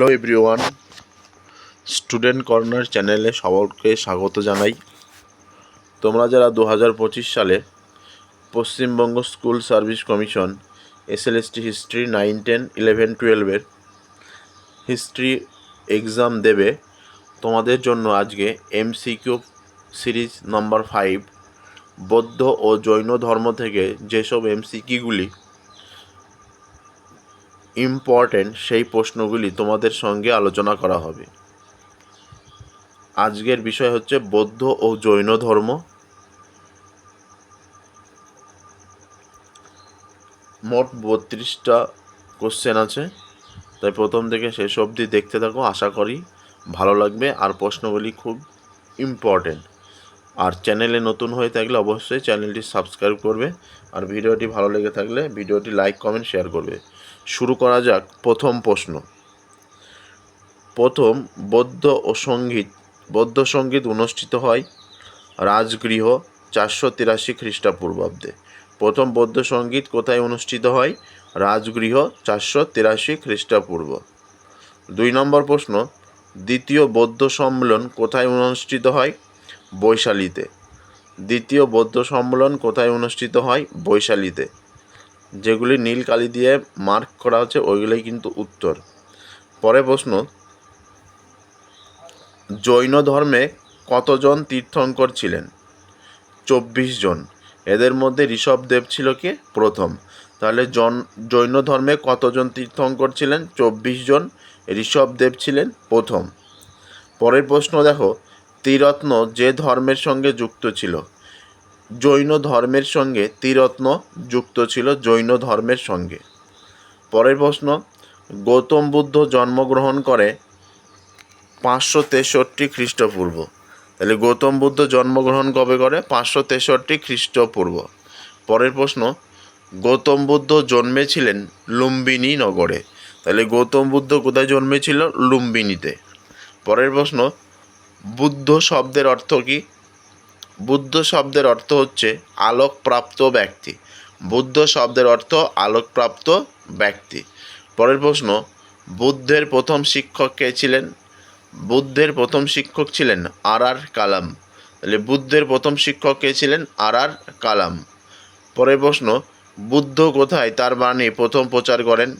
Hello everyone student corner চ্যানেলে সকলকে স্বাগত জানাই। তোমরা যারা দু হাজার পঁচিশ সালে Paschimbanga school service commission SLST history nine ten eleven টুয়েলভের হিস্ট্রি এক্সাম দেবে। তোমাদের জন্য আজকে এমসিকিউ সিরিজ নাম্বার ফাইভ বৌদ্ধ ও জৈন ধর্ম থেকে যেসব এমসিকিউগুলি ইম্পর্টেন্ট সেই প্রশ্নগুলি তোমাদের সঙ্গে আলোচনা করা হবে। আজকের বিষয় হচ্ছে বৌদ্ধ ও জৈন ধর্ম। মোট বত্রিশটা কোশ্চেন আছে। তাই প্রথম থেকে শেষ অবধি দেখতে থাকো, আশা করি ভালো লাগবে। আর প্রশ্নগুলি খুব ইম্পর্টেন্ট আর চ্যানেলে নতুন হয়ে থাকলে অবশ্যই চ্যানেলটি সাবস্ক্রাইব করবে। আর ভিডিওটি ভালো লেগে থাকলে ভিডিওটি লাইক কমেন্ট শেয়ার করবে। শুরু করা যাক প্রথম প্রশ্ন। প্রথম, বৌদ্ধ ও সংগীত। বৌদ্ধ সংগীত অনুষ্ঠিত হয় রাজগৃহ চারশো তিরাশি খ্রিস্টপূর্বাব্দে। প্রথম বৌদ্ধ সংগীত কোথায় অনুষ্ঠিত হয়? রাজগৃহ চারশো তিরাশি খ্রিস্টপূর্ব। দুই নম্বর প্রশ্ন, দ্বিতীয় বৌদ্ধ সম্মেলন কোথায় অনুষ্ঠিত হয়? বৈশালীতে। দ্বিতীয় বৌদ্ধ সম্মেলন কোথায় অনুষ্ঠিত হয়? বৈশালীতে। যেগুলি নীল কালি দিয়ে মার্ক করা হচ্ছে, ওইগুলোই কিন্তু উত্তর। পরে প্রশ্ন, জৈন ধর্মে কতজন তীর্থঙ্কর ছিলেন? চব্বিশ জন। এদের মধ্যে ঋষভদেব ছিল কি? প্রথম। তাহলে জন, জৈন ধর্মে কতজন তীর্থঙ্কর ছিলেন? চব্বিশ জন। ঋষভদেব ছিলেন প্রথম। পরের প্রশ্ন দেখো ত্রিরত্ন যে ধর্মের সঙ্গে যুক্ত ছিল? জৈন ধর্মের সঙ্গে ত্রিরত্ন যুক্ত ছিল জৈন ধর্মের সঙ্গে। পরের প্রশ্ন, গৌতম বুদ্ধ জন্মগ্রহণ করে পাঁচশো তেষট্টি খ্রিস্টপূর্ব। তাহলে গৌতম বুদ্ধ জন্মগ্রহণ কবে করে? পাঁচশো তেষট্টি খ্রিস্টপূর্ব। পরের প্রশ্ন, গৌতম বুদ্ধ জন্মেছিলেন লুম্বিনী নগরে। তাহলে গৌতম বুদ্ধ কোথায় জন্মেছিল? লুম্বিনীতে। পরের প্রশ্ন, বুদ্ধ শব্দের অর্থ কী? বুদ্ধ শব্দের অর্থ হচ্ছে আলোকপ্রাপ্ত ব্যক্তি। বুদ্ধ শব্দের অর্থ আলোকপ্রাপ্ত ব্যক্তি। পরের প্রশ্ন, বুদ্ধের প্রথম শিক্ষক কে ছিলেন? বুদ্ধের প্রথম শিক্ষক ছিলেন আর আর কালাম। তাহলে বুদ্ধের প্রথম শিক্ষক কে ছিলেন? আর আর কালাম। পরের প্রশ্ন, বুদ্ধ কোথায় তার বাণী প্রথম প্রচার করেন?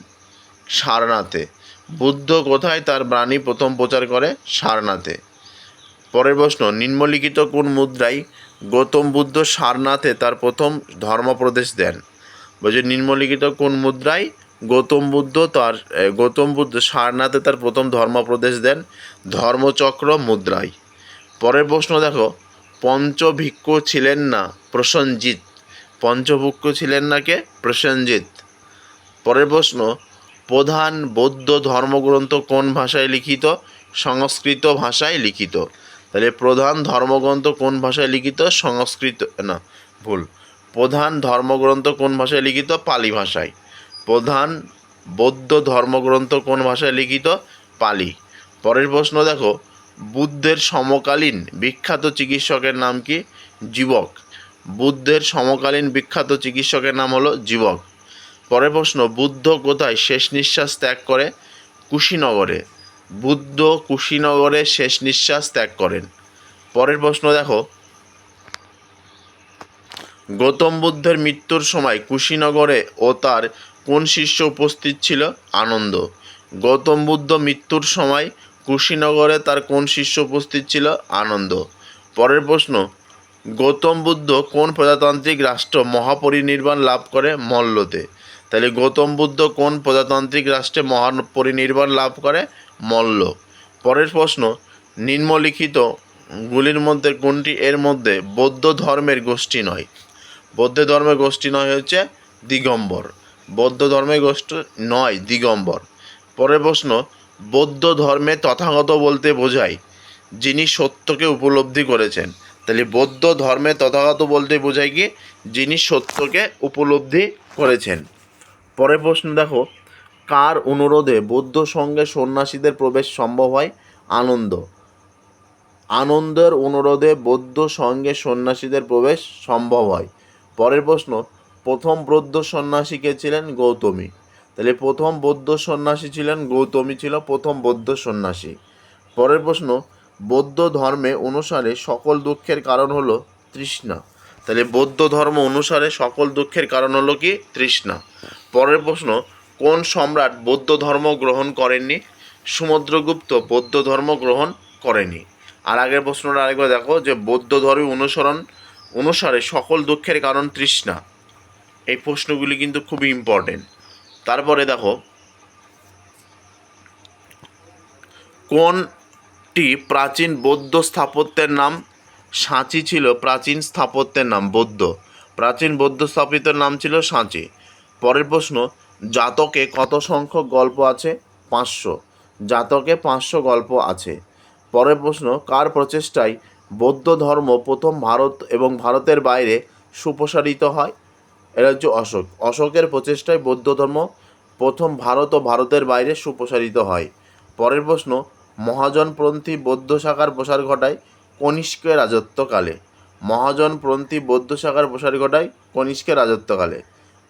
সারনাথে। বুদ্ধ কোথায় তার বাণী প্রথম প্রচার করে? সারনাথে। পরের প্রশ্ন, নিম্নলিখিত কোন মুদ্রায় গৌতম বুদ্ধ সারনাথে তার প্রথম ধর্মপ্রদেশ দেন? বলছে, নিম্নলিখিত কোন মুদ্রায় গৌতম বুদ্ধ তার গৌতম বুদ্ধ সারনাথে তার প্রথম ধর্মপ্রদেশ দেন? ধর্মচক্র মুদ্রায় পরের প্রশ্ন দেখো, পঞ্চভিক্ষু ছিলেন না প্রসঞ্জিৎ পঞ্চভিক্ষু ছিলেন না কে? প্রসেনজিৎ। পরের প্রশ্ন, প্রধান বৌদ্ধ ধর্মগ্রন্থ কোন ভাষায় লিখিত? সংস্কৃত ভাষায় লিখিত। তাহলে প্রধান ধর্মগ্রন্থ কোন ভাষায় লিখিত? সংস্কৃত, না, ভুল। প্রধান ধর্মগ্রন্থ কোন ভাষায় লিখিত? পালি ভাষায়। প্রধান বৌদ্ধ ধর্মগ্রন্থ কোন ভাষায় লিখিত? পালি। পরের প্রশ্ন দেখো, বুদ্ধের সমকালীন বিখ্যাত চিকিৎসকের নাম কি? জীবক বুদ্ধের সমকালীন বিখ্যাত চিকিৎসকের নাম হলো জীবক পরের প্রশ্ন, বুদ্ধ কোথায়? শেষ নিঃশ্বাস ত্যাগ করে কুশীনগরে। বুদ্ধ কুশীনগরে শেষ নিঃশ্বাস ত্যাগ করেন। পরের প্রশ্ন দেখো। গৌতম বুদ্ধের মৃত্যুর সময় কুশীনগরে ও তার কোন শিষ্য উপস্থিত ছিল? আনন্দ। গৌতম বুদ্ধ মৃত্যুর সময় কুশীনগরে তার কোন শিষ্য উপস্থিত ছিল? আনন্দ। পরের প্রশ্ন। গৌতম বুদ্ধ কোন প্রজাতান্ত্রিক রাষ্ট্র মহাপরিনির্বাণ লাভ করে? মল্লতে। তাহলে গৌতম বুদ্ধ কোন প্রজাতান্ত্রিক রাষ্ট্রে মহাপরিনির্বাণ লাভ করে? মল্ল। পরের প্রশ্ন, নিম্নলিখিত গুলির মধ্যে কোনটি এর মধ্যে বৌদ্ধ ধর্মের গোষ্ঠী নয়? বৌদ্ধ ধর্মের গোষ্ঠী নয় হচ্ছে দিগম্বর। বৌদ্ধ ধর্মের গোষ্ঠী নয়, দিগম্বর। পরের প্রশ্ন, বৌদ্ধ ধর্মে তথাগত বলতে বোঝায় যিনি সত্যকে উপলব্ধি করেছেন। তাহলে বৌদ্ধ ধর্মে তথাগত বলতে বোঝায় কি? যিনি সত্যকে উপলব্ধি করেছেন। পরের প্রশ্ন দেখো কার অনুরোধে বৌদ্ধ সঙ্গে সন্ন্যাসীদের প্রবেশ সম্ভব হয়? আনন্দ। আনন্দের অনুরোধে বৌদ্ধ সঙ্গে সন্ন্যাসীদের প্রবেশ সম্ভব হয়। পরের প্রশ্ন, প্রথম বৌদ্ধ সন্ন্যাসী কে ছিলেন? গৌতমী। তাহলে প্রথম বৌদ্ধ সন্ন্যাসী ছিলেন, গৌতমী ছিল প্রথম বৌদ্ধ সন্ন্যাসী। পরের প্রশ্ন, বৌদ্ধ ধর্মে অনুসারে সকল দুঃখের কারণ হলো তৃষ্ণা। তাহলে বৌদ্ধ ধর্ম অনুসারে সকল দুঃখের কারণ হলো কি? তৃষ্ণা। পরের প্রশ্ন কোন সম্রাট বৌদ্ধ ধর্ম গ্রহণ করেননি? সমুদ্রগুপ্ত বৌদ্ধ ধর্ম গ্রহণ করেনি আর আগের প্রশ্নটা আরেকবার দেখো যে বৌদ্ধ ধর্ম অনুসরণ, অনুসারে সকল দুঃখের কারণ তৃষ্ণা। এই প্রশ্নগুলি কিন্তু খুবই ইম্পর্টেন্ট তারপরে দেখো, কোনটি প্রাচীন বৌদ্ধ স্থাপত্যের নাম? সাঁচি ছিল প্রাচীন স্থাপত্যের নাম বৌদ্ধ। প্রাচীন বৌদ্ধ স্থাপিতের নাম ছিল সাঁচি। পরের প্রশ্ন জাতকে কত সংখ্যক গল্প আছে? পাঁচশো। জাতকে পাঁচশো গল্প আছে। পরের প্রশ্ন, কার প্রচেষ্টায় বৌদ্ধ ধর্ম প্রথম ভারত এবং ভারতের বাইরে সুপ্রসারিত হয়? এটা হচ্ছে অশোক। অশোকের প্রচেষ্টায় বৌদ্ধ ধর্ম প্রথম ভারত ও ভারতের বাইরে সুপ্রসারিত হয়। পরের প্রশ্ন, মহাজনপন্থী বৌদ্ধ শাখার প্রসার ঘটায় কনিষ্কের রাজত্বকালে। মহাজনপন্থী বৌদ্ধ শাখার প্রসার ঘটায় কনিষ্কের রাজত্বকালে।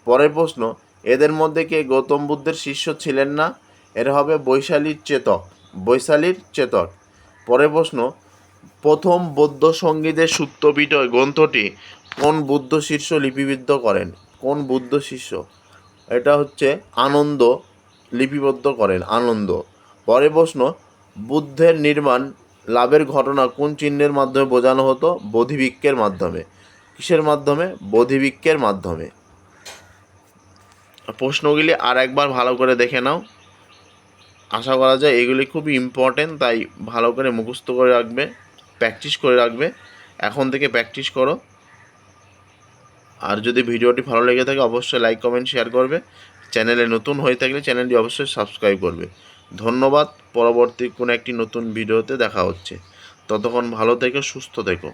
পরের প্রশ্ন এদের মধ্যে কে গৌতম বুদ্ধের শিষ্য ছিলেন না? এরা হবে বৈশালীর চেতক। বৈশালীর চেতক। পরে প্রশ্ন, প্রথম বৌদ্ধ সঙ্গীতের সূত্রপিঠ গ্রন্থটি কোন বুদ্ধ শিষ্য লিপিবদ্ধ করেন? কোন বুদ্ধ শিষ্য? এটা হচ্ছে আনন্দ লিপিবদ্ধ করেন, আনন্দ। পরে প্রশ্ন, বুদ্ধের নির্মাণ লাভের ঘটনা কোন চিহ্নের মাধ্যমে বোঝানো হতো? বোধিবৃক্ষের মাধ্যমে। কিসের মাধ্যমে? বোধিবৃক্ষের মাধ্যমে। প্রশ্নগুলি আর একবার ভালো করে দেখে নাও। আশা করা যায় এগুলি খুবই ইম্পর্টেন্ট তাই ভালো করে মুখস্থ করে রাখবে প্র্যাকটিস করে রাখবে। এখন থেকে প্র্যাকটিস করো। আর যদি ভিডিওটি ভালো লেগে থাকে, অবশ্যই লাইক কমেন্ট শেয়ার করবে। চ্যানেলে নতুন হয়ে থাকলে চ্যানেলটি অবশ্যই সাবস্ক্রাইব করবে। ধন্যবাদ, পরবর্তী কোনো একটি নতুন ভিডিওতে দেখা হচ্ছে। ততক্ষণ ভালো থেকো, সুস্থ থেকো।